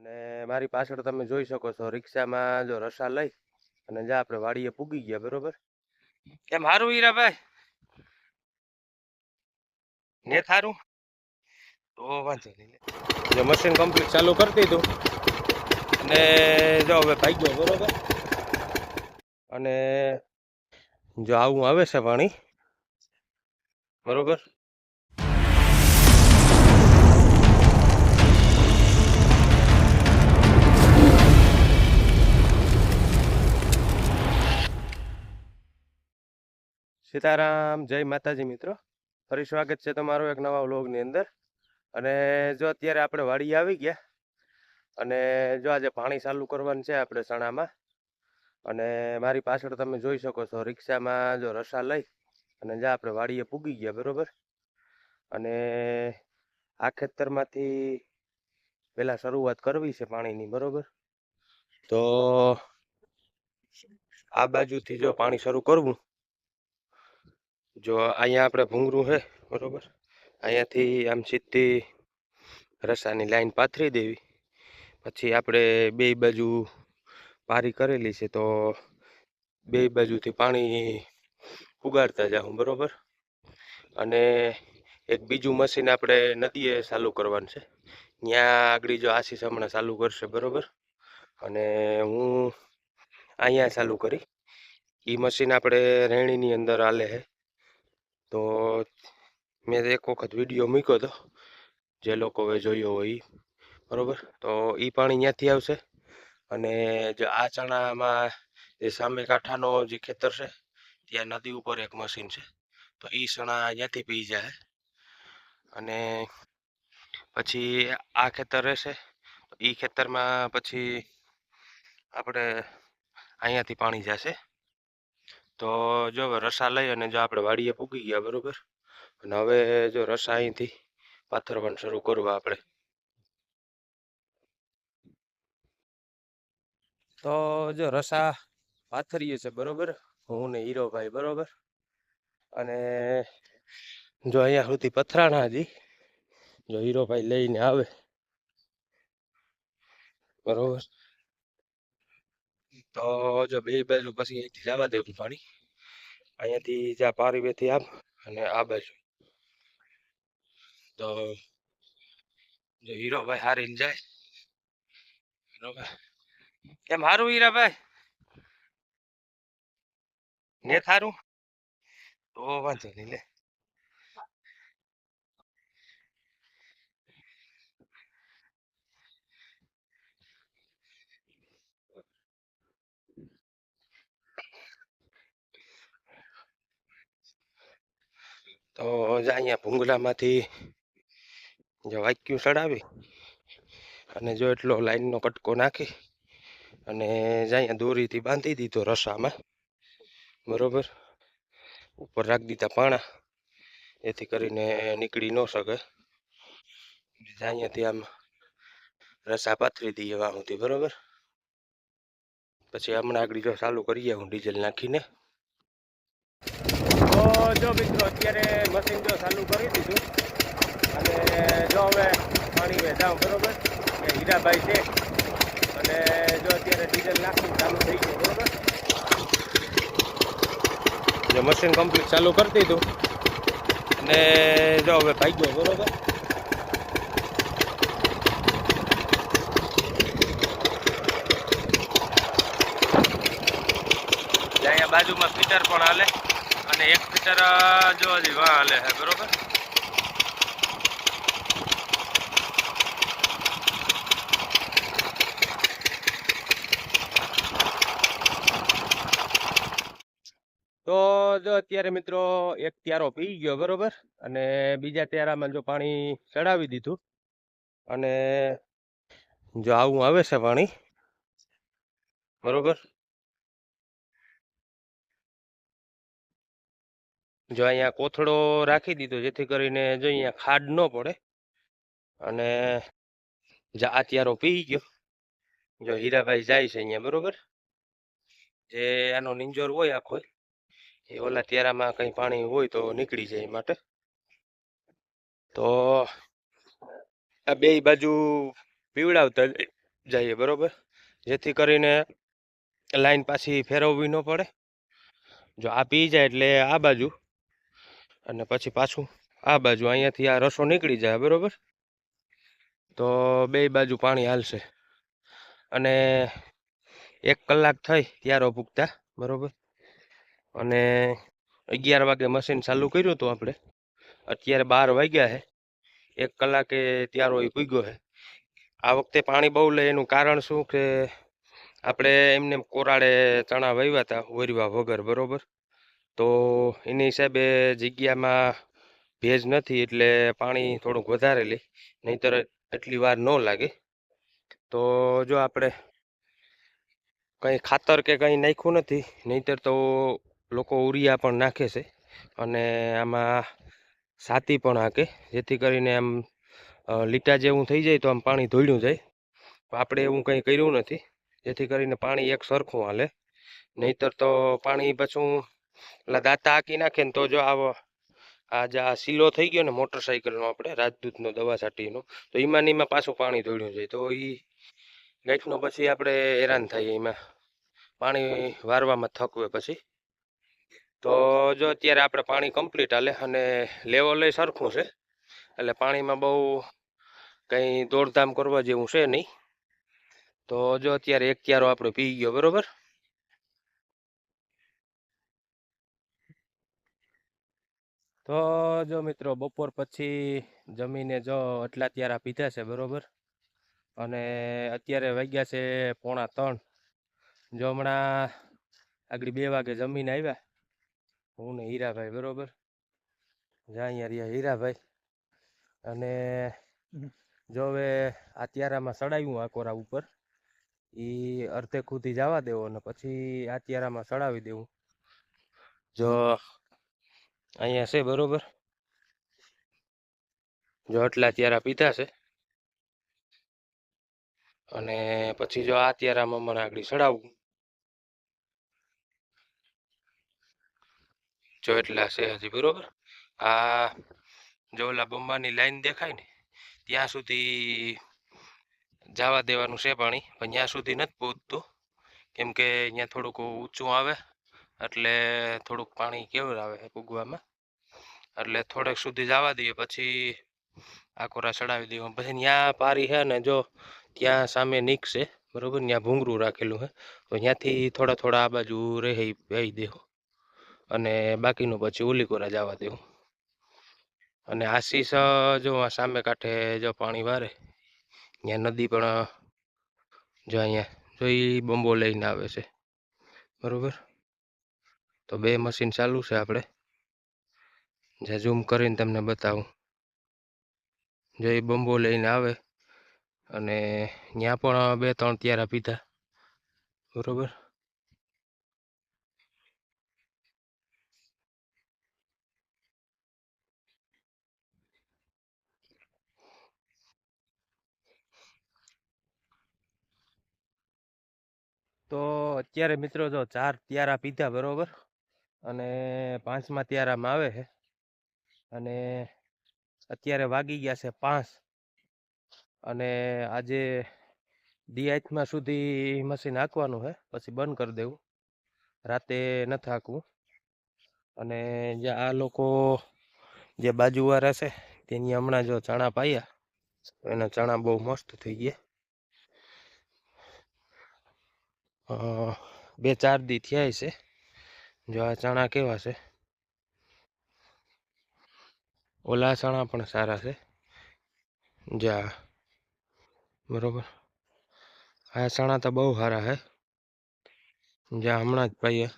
અને મારી પાછળ તમે જોઈ શકો છો રિક્ષામાં જો રસા લઈ અને જ્યાં આપણે વાડીએ પૂગી ગયા બરોબર? કેમ હારું હીરાભાઈ? ને થારું? તો વાંધો નહીં. જો મશીન કમ્પ્લીટ ચાલુ કરી દીધું અને જો હવે ભાગ્યો બરોબર? અને જો આવું આવે છે પાણી બરોબર? સીતારામ, જય માતાજી મિત્રો. ફરી સ્વાગત છે તમારું એક નવા વ્લોગની અંદર. અને જો અત્યારે આપણે વાડી આવી ગયા, અને જો આજે પાણી ચાલુ કરવાનું છે આપણે ચણામાં અને મારી પાછળ તમે જોઈ શકો છો રિક્ષામાં જો રસા લઈ, અને જ્યાં આપણે વાડીએ પૂગી ગયા, બરાબર? અને આ ખેતરમાંથી પહેલાં શરૂઆત કરવી છે પાણીની, બરોબર? તો આ બાજુથી જો પાણી શરૂ કરવું જો અહીંયા આપણે ભૂંગરું છે બરોબર? અહીંયાથી આમ સીધી રસાની લાઈન પાથરી દેવી. પછી આપણે બે બાજુ પારી કરેલી છે, તો બે બાજુથી પાણી ઉગાડતા જાઉં, બરોબર? અને એક બીજું મશીન આપણે નદીએ ચાલુ કરવાનું છે. ત્યાં આગળ જો આશીષ હમણાં ચાલુ કરશે, બરોબર? અને હું અહીંયા ચાલુ કરી. એ મશીન આપણે રેણીની અંદર હાલે છે તો મેં એક વખત વીડિયો મૂક્યો હતો, જે લોકોએ જોયો હોય બરોબર? તો એ પાણી ત્યાંથી આવશે અને જે આ ચણામાં જે સામે કાંઠાનો જે ખેતર છે, ત્યાં નદી ઉપર એક મશીન છે. તો એ ચણા અહીંયાથી પી જાય અને પછી આ ખેતર રહેશે એ ખેતરમાં પછી આપણે અહીંયાથી પાણી જશે. તો જો રસા લઈ અને જો આપણે વાડીએ પૂગી ગયા, બરોબર? અને હવે જો રસા અહીંથી પાથરવાનું શરૂ કરવા આપણે. તો જો રસા પાથરીએ છે, બરોબર? હું ને હીરોભાઈ, બરોબર? અને જો અહીંયા સુધી પથરાણા હજી, જો હીરોભાઈ લઈને આવે, બરોબર? તો જો બે બાજુ પછી અહીંથી જવા દેવું પાણી. અહીંયાથી જ્યાં પારીવેથી આપ અને આ બાજુ. તો જો હીરોભાઈ હારીને જાય. બરોબર કેમ હારું હીરાભાઈ? ને થારું તો વાંધો નહીં લે. તો અહીંયા ભૂંગળામાંથી જો વાક્યું ચડાવી અને જો એટલો લાઈનનો કટકો નાખી અને જે અહીંયા દોરીથી બાંધી દીધો રસામાં, બરોબર? ઉપર રાખી દીધા પાણા એથી કરીને નીકળી ન શકે. અહીંયાથી આમ રસા પાથરી દઈએ વાં બરોબર? પછી હમણાં આગળ જો ચાલુ કરીએ હું ડીઝલ નાખીને જો મિત્રો, અત્યારે મશીન જો ચાલુ કરી દીધું. અને જો હવે પાણી બરોબર. એ હીરાભાઈ છે. અને જો અત્યારે ડીઝલ નાખી ચાલુ થઈ ગયું, બરોબર. જો મશીન કમ્પ્લીટ ચાલુ કરી દીધું. અને જો હવે ભાગ્યો બરોબર. અહીંયા બાજુમાં ફીટર પણ હાલે. અને એક ફીટર જો હજી વાહ હાલે છે, બરોબર? તો જો અત્યારે મિત્રો એક ત્યારો પી ગયો, બરોબર? અને બીજા ત્યારામાં જો પાણી ચડાવી દીધું. અને જો આવું આવે છે પાણી, બરોબર? જો અહીંયા કોથળો રાખી દીધો, જેથી કરીને જો અહીંયા ખાડ ન પડે અને આ ત્યારો પી ગયો. જો હીરાભાઈ જાય છે અહીંયા, બરોબર? જે આનો નિંજોર હોય આખો, એ ઓલા ત્યારામાં કંઈ પાણી હોય તો નીકળી જાય માટે. તો આ બે બાજુ પીવડાવતા જઈએ, બરોબર? જેથી કરીને લાઈન પાછી ફેરવવી ન પડે. જો આ પી જાય એટલે આ બાજુ અને પછી પાછું આ બાજુ અહીંયાથી આ રસો નીકળી જાય બરોબર? તો બે બાજુ પાણી હાલશે. અને એક કલાક થઈ ત્યારો ભૂગતા બરાબર? અને અગિયાર વાગે મશીન ચાલુ કર્યું હતું આપણે. અત્યારે બાર વાગ્યા છે એક કલાકે ત્યારો એ પૂગ્યો છે આ વખતે પાણી બહુ લે, એનું કારણ શું કે આપણે એમને કોરાળે ચણા વાવ્યા હતા વરવા વગર, બરોબર? તો એની હિસાબે જગ્યામાં ભેજ નથી એટલે પાણી થોડુંક વધારે લે, નહીંતર એટલી વાર ન લાગે. તો જો આપણે કંઈ ખાતર કે કંઈ નાખ્યું નથી, નહીંતર તો લોકો ઉરિયા પણ નાખે છે અને આમાં સાતી પણ હાકે, જેથી કરીને આમ લીટા જેવું થઈ જાય તો આમ પાણી ધોળ્યું જાય. આપણે એવું કંઈ કર્યું નથી, જેથી કરીને પાણી એક સરખું હાલે. નહીંતર તો પાણી પાછું એટલે દાંતા હાકી નાખે ને તો જો આવો, આ જે આ સીલો થઈ ગયો ને મોટરસાઇકલનો આપણે, રાજદૂતનો દવા છાંટીનો, તો એમાં ને એમાં પાછું પાણી ધોળ્યું જાય. તો એ ગાંઠનો પછી આપણે હેરાન થઈએ એમાં. પાણી વારવામાં થકવે પછી. તો જો અત્યારે આપણે પાણી કમ્પ્લીટ હાલે અને લેવલ સરખું છે. એટલે પાણીમાં બહુ કંઈ દોડધામ કરવા જેવું છે નહીં. તો જો અત્યારે એક ક્યારો આપણે પી ગયો, બરોબર? તો જો મિત્રો બપોર પછી જમીને જો આટલા ત્યારા પીધા છે બરોબર? અને અત્યારે વાગ્યા છે પોણા ત્રણ. જો હમણાં આગળ બે વાગે જમીને આવ્યા. હું ને હીરાભાઈ બરોબર? જા અહીંયા રહ્યા હીરાભાઈ. અને જો હવે આ ત્યારામાં સડાવ્યું આ કોરા ઉપર એ અર્ધે ખુદી જવા દેવો અને પછી આ ત્યારામાં સડાવી દેવું. જો અહીંયા છે, બરોબર. જો ત્યારા પીધા છે. અને પછી જો આ ત્યારામાં મને આગળ ચડાવવું જો એટલા છે હજી, બરોબર. આ જો ઓલા બંબાની લાઈન દેખાય ને, ત્યાં સુધી જવા દેવાનું છે પાણી, પણ ત્યાં સુધી નથી પહોંચતું. કેમ કે અહીંયા થોડુંક ઊંચું આવે. એટલે થોડુંક પાણી કેવું આવે ઉગવામાં? એટલે થોડેક સુધી જવા દઈએ, પછી આ કોરા ચડાવી દઈએ. પછી ત્યાં પારી છે ને જો ત્યાં સામે નીકશે બરોબર? ત્યાં ભૂંગરું રાખેલું છે તો ત્યાંથી થોડા થોડા આ બાજુ રહે, વહી દેવું અને બાકીનું પછી ઉલીકોરા જવા દેવું અને આશીષ જો સામે કાંઠે જો પાણી વારે ત્યાં નદી પણ, જો અહીંયા, જો એ બંબો લઈને આવે છે. બરોબર? તો બે મશીન ચાલુ છે આપણે જે ઝૂમ કરીને તમને બતાવું. જો એ બંબો લઈને આવે અને ત્યાં પણ બે ત્રણ ત્યારા પીધા. બરોબર? તો અત્યારે મિત્રો જો ચાર ત્યારા પીધા, બરોબર? અને પાંચમાં ત્યારામાં આવે છે. અને અત્યારે વાગી ગયા છે પાંચ. અને આજે ડીઆઈથમાં સુધી મશીન હાંકવાનું છે, પછી બંધ કરી દેવું. રાતે નથી હાંકવું. અને જે આ લોકો જે બાજુવાળા છે તેની હમણાં જો ચણા પાયા એના ચણા બહુ મસ્ત થઈ ગયા. બે ચાર દી થયા છે જો આ ચણા કેવા છે? ઓલા ચણા પણ સારા છે. જા, બરોબર. આ ચણા તો બહુ સારા છે. જ્યાં હમણાં જ પાઈએ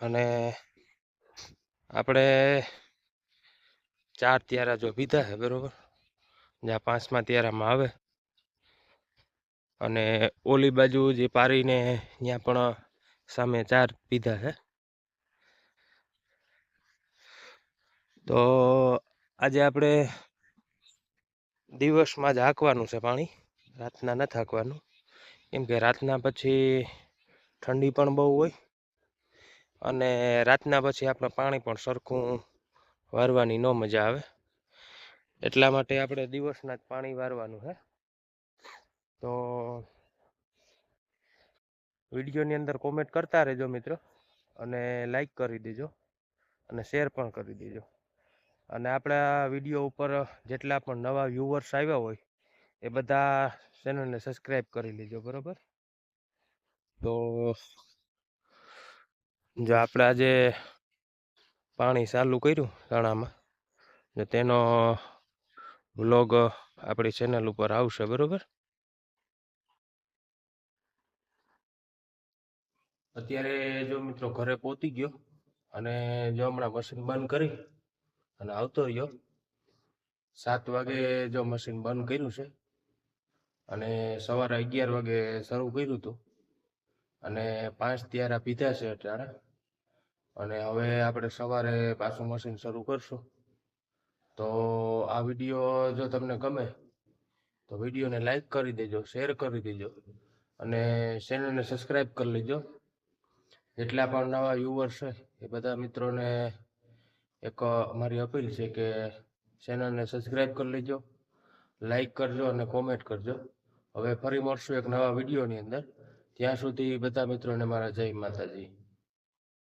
અને આપણે ચાર ત્યારા જો પીધા છે, બરોબર? જ્યાં પાંચમા ત્યારામાં આવે. અને ઓલી બાજુ જે પારીને ત્યાં પણ સામે ચાર પીધા છે. તો આજે આપણે દિવસમાં જ હાંકવાનું છે પાણી. રાતના નથી હાંકવાનું. કેમ કે રાતના પછી ઠંડી પણ બહુ હોય અને રાતના પછી આપણે પાણી પણ સરખું વારવાની ન મજા આવે. એટલા માટે આપણે દિવસના જ પાણી વારવાનું હે તો વિડીયોની અંદર કોમેન્ટ કરતા રહેજો મિત્રો અને લાઈક કરી દેજો અને શેર પણ કરી દેજો. અને આપણા વીડિયો ઉપર જેટલા પણ નવા વ્યૂવર્સ આવ્યા હોય એ બધા ચેનલને સબસ્ક્રાઈબ કરી લેજો, બરોબર? તો જો આપણે આજે પાણી ચાલુ કર્યું ચણામાં ને તેનો વ્લોગ આપણી ચેનલ ઉપર આવશે, બરોબર? અત્યારે જો મિત્રો ઘરે પહોંચી ગયો અને જો હમણાં મશીન બંધ કરી અને આવતો રહ્યો. સાત વાગે જો મશીન બંધ કર્યું છે અને સવારે અગિયાર વાગે શરૂ કર્યું હતું. અને પાંચ ત્યારા પીધા છે અત્યારે અને હવે આપણે સવારે પાછું મશીન શરૂ કરશું. તો આ વીડિયો જો તમને ગમે તો વિડીયોને લાઈક કરી દેજો શેર કરી દેજો અને ચેનલને સબસ્ક્રાઈબ કરી લેજો. જેટલા પણ નવા વ્યુઅર્સ છે, એ બધા મિત્રોને એક મારી અપીલ છે કે ચેનલને સબસ્ક્રાઈબ કરી લેજો લાઈક કરજો અને કોમેન્ટ કરજો. હવે ફરી મળશું એક નવા વિડીયોની અંદર. ત્યાં સુધી બધા મિત્રોને મારા જય માતાજી.